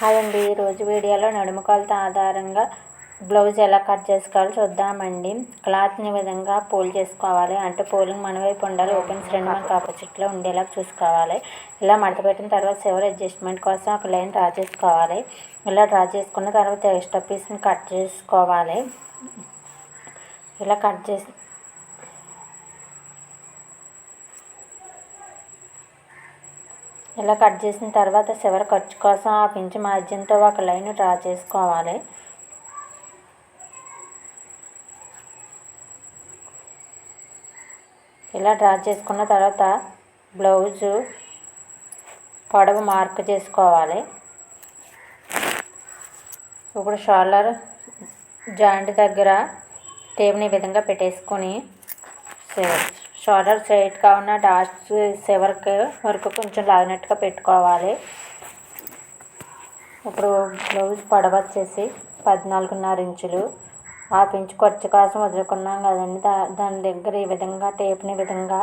Hi అండి. ఈరోజు వీడియోలో నడుము కొలత ఆధారంగా బ్లౌజ్ ఎలా కట్ చేసుకోవాలో చూద్దామండి. క్లాత్ని విధంగా పోల్ చేసుకోవాలి. అంటే పోలింగ్ మన వైపు ఉండాలి. ఓపెన్స్ రెండు మనకు ఆపోజిట్లో ఉండేలా చూసుకోవాలి. ఇలా మడత పెట్టిన తర్వాత చివరి అడ్జస్ట్మెంట్ కోసం ఒక లైన్ డ్రా చేసుకోవాలి. ఇలా డ్రా చేసుకున్న తర్వాత ఎక్స్ట్రా పీస్ని కట్ చేసుకోవాలి. ఇలా కట్ చేసి ఇలా కట్ చేసిన తర్వాత చివరి ఖర్చు కోసం ఆ పించి మార్జిన్తో ఒక లైన్ డ్రా చేసుకోవాలి. ఇలా డ్రా చేసుకున్న తర్వాత బ్లౌజు పొడవు మార్క్ చేసుకోవాలి. ఇప్పుడు షోల్డర్ జాయింట్ దగ్గర టేబుని ఈ విధంగా పెట్టేసుకొని షోల్డర్ స్ట్రైట్గా ఉన్న డాట్స్ చివరికి వరకు కొంచెం లాగినట్టుగా పెట్టుకోవాలి. ఇప్పుడు బ్లౌజ్ పొడవ వచ్చేసి పద్నాలుగున్నర ఇంచులు. ఆ ఇంచు ఖర్చు కోసం వదులుకున్నాం కదండి. దా దాని దగ్గర ఈ విధంగా టేప్ని విధంగా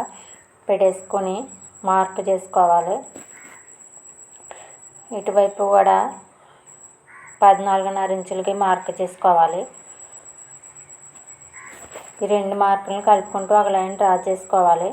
పెట్టేసుకొని మార్క్ చేసుకోవాలి. ఇటువైపు కూడా పద్నాలుగున్నర ఇంచులకి మార్క్ చేసుకోవాలి. ఈ రెండు మార్కులను కలుపుకుంటూ ఒక లైన్ డ్రా చేసుకోవాలి.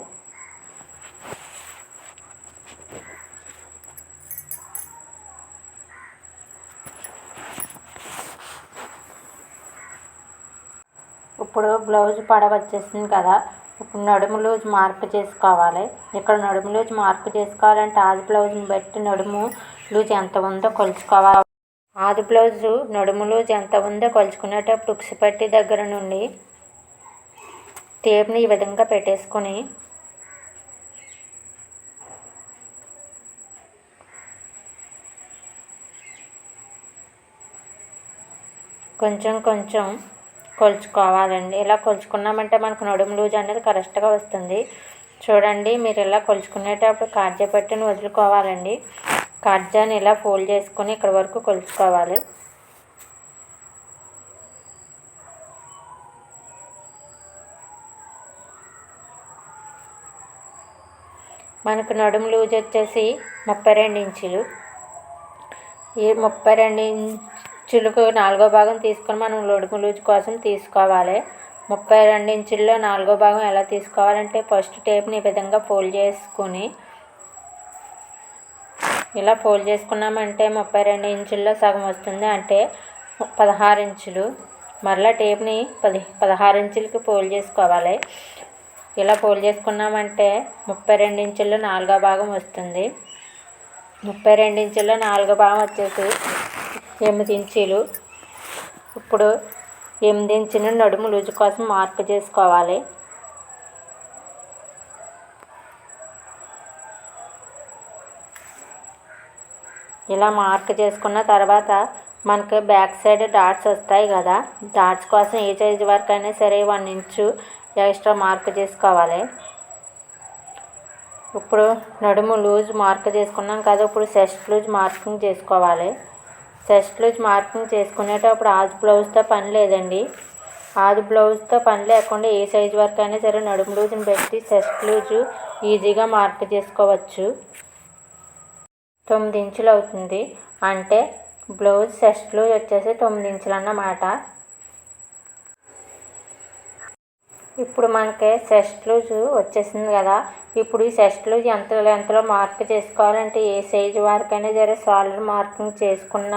ఇప్పుడు బ్లౌజ్ పడవ వచ్చేసింది కదా ఇప్పుడు నడుము లూజ్ మార్క్ చేసుకోవాలి. ఇక్కడ నడుము లూజ్ మార్క్ చేసుకోవాలంటే ఆది బ్లౌజ్ని బట్టి నడుము లూజ్ ఎంత ఉందో కొలుచుకోవాలి. ఆది బ్లౌజు నడుము లూజ్ ఎంత ఉందో కొలుచుకునేటప్పుడు ఉక్సిపట్టి దగ్గర నుండి టేప్ని ఈ విధంగా పెట్టేసుకొని కొంచెం కొంచెం కొలుచుకోవాలండి. ఇలా కొలుచుకున్నామంటే మనకు నడుము లూజ్ అనేది కరెక్ట్గా వస్తుంది. చూడండి మీరు ఇలా కొలుచుకునేటప్పుడు కార్జా పెట్టిని వదులుకోవాలండి. కార్జాని ఇలా ఫోల్డ్ చేసుకొని ఇక్కడ వరకు కొలుచుకోవాలి. మనకు నడుము లూజ్ వచ్చేసి ముప్పై రెండు ఇంచులు. ఈ ముప్పై రెండు ఇంచులకు నాలుగో భాగం తీసుకొని మనం నడుము లూజ్ కోసం తీసుకోవాలి. ముప్పై రెండు ఇంచుల్లో నాలుగో భాగం ఎలా తీసుకోవాలంటే ఫస్ట్ టేప్ని ఈ విధంగా ఫోల్డ్ చేసుకుని ఇలా ఫోల్డ్ చేసుకున్నామంటే ముప్పై రెండు ఇంచుల్లో సగం వస్తుంది అంటే పదహారు ఇంచులు. మరలా టేప్ని పది పదహారు ఇంచులకి ఫోల్డ్ చేసుకోవాలి. ఇలా ఫోల్డ్ చేసుకున్నామంటే ముప్పై రెండు ఇంచుల్లో నాలుగో భాగం వస్తుంది. ముప్పై రెండు ఇంచుల్లో నాలుగో భాగం వచ్చేసి ఎనిమిది ఇంచీలు. ఇప్పుడు ఎనిమిది ఇంచుల నడుము లూజు కోసం మార్క్ చేసుకోవాలి. ఇలా మార్క్ చేసుకున్న తర్వాత మనకి బ్యాక్ సైడ్ డాట్స్ వస్తాయి కదా. డాట్స్ కోసం ఏ సైజ్ వరకు అయినా సరే వన్ ఇంచు ఎక్స్ట్రా మార్క్ చేసుకోవాలి. ఇప్పుడు నడుము లూజ్ మార్క్ చేసుకున్నాం కదా ఇప్పుడు చెస్ట్ లూజ్ మార్కింగ్ చేసుకోవాలి. చెస్ట్ లూజ్ మార్కింగ్ చేసుకునేటప్పుడు ఆది బ్లౌజ్తో పని లేదండి. ఆది బ్లౌజ్తో పని లేకుండా ఏ సైజ్ వరకు అయినా సరే నడుము లూజ్ని పెట్టి చెస్ట్ లూజ్ ఈజీగా మార్క్ చేసుకోవచ్చు. తొమ్మిది ఇంచులు అవుతుంది. అంటే బ్లౌజ్ చెస్ట్ లూజ్ వచ్చేసి తొమ్మిది ఇంచులు అన్నమాట. ఇప్పుడు మనకి సెస్ట్ లూజ్ వచ్చేసింది కదా. ఇప్పుడు ఈ సెస్ట్ లూజ్ ఎంత ఎంతలో మార్క్ చేసుకోవాలంటే ఏ సైజు వారికైనా సరే షోల్డర్ మార్కింగ్ చేసుకున్న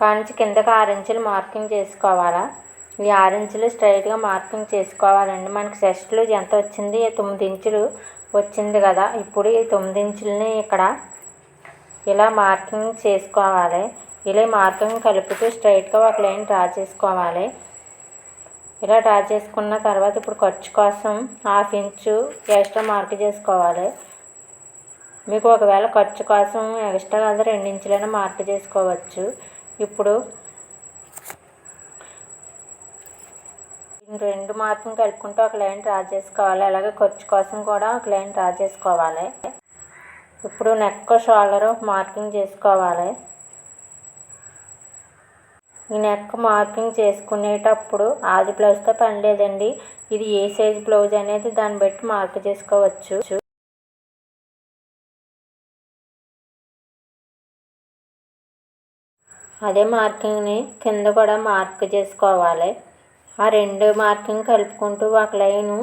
కానించి కిందకి ఆరు ఇంచులు మార్కింగ్ చేసుకోవాలా? ఈ ఆరు ఇంచులు స్ట్రైట్గా మార్కింగ్ చేసుకోవాలండి. మనకి సెస్ట్ లూజ్ ఎంత వచ్చింది? తొమ్మిది ఇంచులు వచ్చింది కదా. ఇప్పుడు ఈ తొమ్మిది ఇంచులని ఇక్కడ ఇలా మార్కింగ్ చేసుకోవాలి. ఇలా మార్కింగ్ కలుపుతూ స్ట్రైట్గా ఒక లైన్ డ్రా చేసుకోవాలి. ఇలా డ్రా చేసుకున్న తర్వాత ఇప్పుడు ఖర్చు కోసం హాఫ్ ఇంచు ఎక్స్ట్రా మార్క్ చేసుకోవాలి. మీకు ఒకవేళ ఖర్చు కోసం ఎక్స్ట్రా లేదా రెండు ఇంచులైనా మార్క్ చేసుకోవచ్చు. ఇప్పుడు రెండు మార్కింగ్ కలుపుకుంటూ ఒక లైన్ డ్రా చేసుకోవాలి. అలాగే ఖర్చు కోసం కూడా ఒక లైన్ డ్రా చేసుకోవాలి. ఇప్పుడు నెక్ షోల్డర్ మార్కింగ్ చేసుకోవాలి. ఈ నెక్ మార్కింగ్ చేసుకునేటప్పుడు ఆది బ్లౌజ్తో పని లేదండి ఇది ఏ సైజ్ బ్లౌజ్ అనేది దాన్ని బట్టి మార్క్ చేసుకోవచ్చు. అదే మార్కింగ్ని కింద కూడా మార్క్ చేసుకోవాలి. ఆ రెండు మార్కింగ్ కలుపుకుంటూ ఒక లైను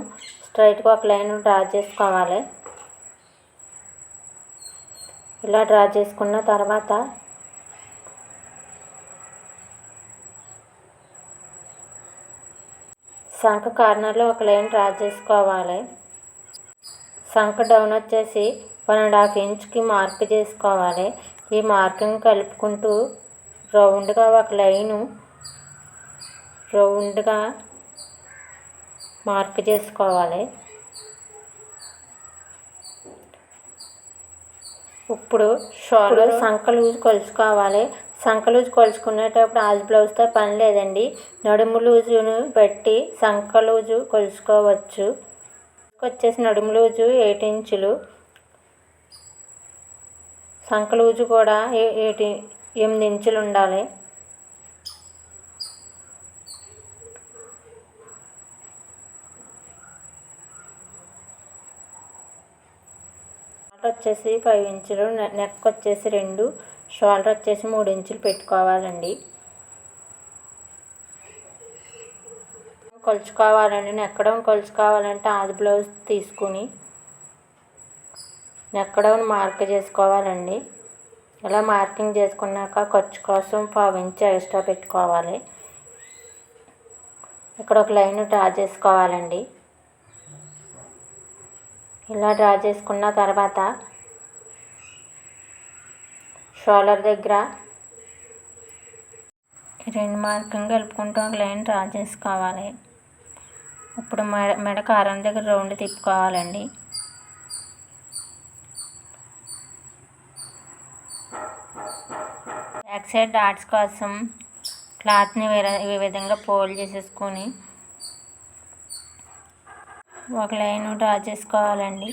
స్ట్రైట్గా ఒక లైన్ డ్రా చేసుకోవాలి. ఇలా డ్రా చేసుకున్న తర్వాత సంఖ కార్నర్లో ఒక లైన్ డ్రా చేసుకోవాలి. సంఖ డౌన్ వచ్చేసి వన్ అండ్ హాఫ్ ఇంచ్కి మార్క్ చేసుకోవాలి. ఈ మార్కింగ్ కలుపుకుంటూ రౌండ్గా ఒక లైను రౌండ్గా మార్క్ చేసుకోవాలి. ఇప్పుడు షోల్డర్ సంఖ లూజ్ కొలుచుకోవాలి. సంఖ లూజ్ కొలుచుకునేటప్పుడు ఆజ్ బ్లౌజ్తో పని లేదండి. నడుము లూజును బట్టి సంఖ లూజు కొలుచుకోవచ్చు. వచ్చేసి నడుము లూజు ఎయిట్ ఇంచులు. సంఖ లూజు కూడా ఎయిట్ ఎనిమిది ఇంచులు ఉండాలి. వచ్చేసి ఫైవ్ ఇంచులు నెక్ వచ్చేసి రెండు. షోల్డర్ వచ్చేసి మూడు ఇంచులు పెట్టుకోవాలండి. కొలుచుకోవాలండి. నెక్కడం కొలుచుకోవాలంటే ఆది బ్లౌజ్ తీసుకుని నెక్కడం మార్క్ చేసుకోవాలండి. ఇలా మార్కింగ్ చేసుకున్నాక ఖర్చు కోసం పావు ఇంచు ఎక్స్ట్రా పెట్టుకోవాలి. ఇక్కడ ఒక లైన్ డ్రా చేసుకోవాలండి. ఇలా డ్రా చేసుకున్న తర్వాత షోలర్ దగ్గర. రెండు మార్కింగ్ కలుపుకుంటూ ఒక లైన్ డ్రా చేసుకోవాలి. ఇప్పుడు మెడ మెడ కారం దగ్గర రౌండ్ తిప్పుకోవాలండి. బ్యాక్ సైడ్ డాట్స్ కోసం క్లాత్ని వేరే ఈ విధంగా ఫోల్డ్ చేసేసుకొని ఒక లైన్ డ్రా చేసుకోవాలండి.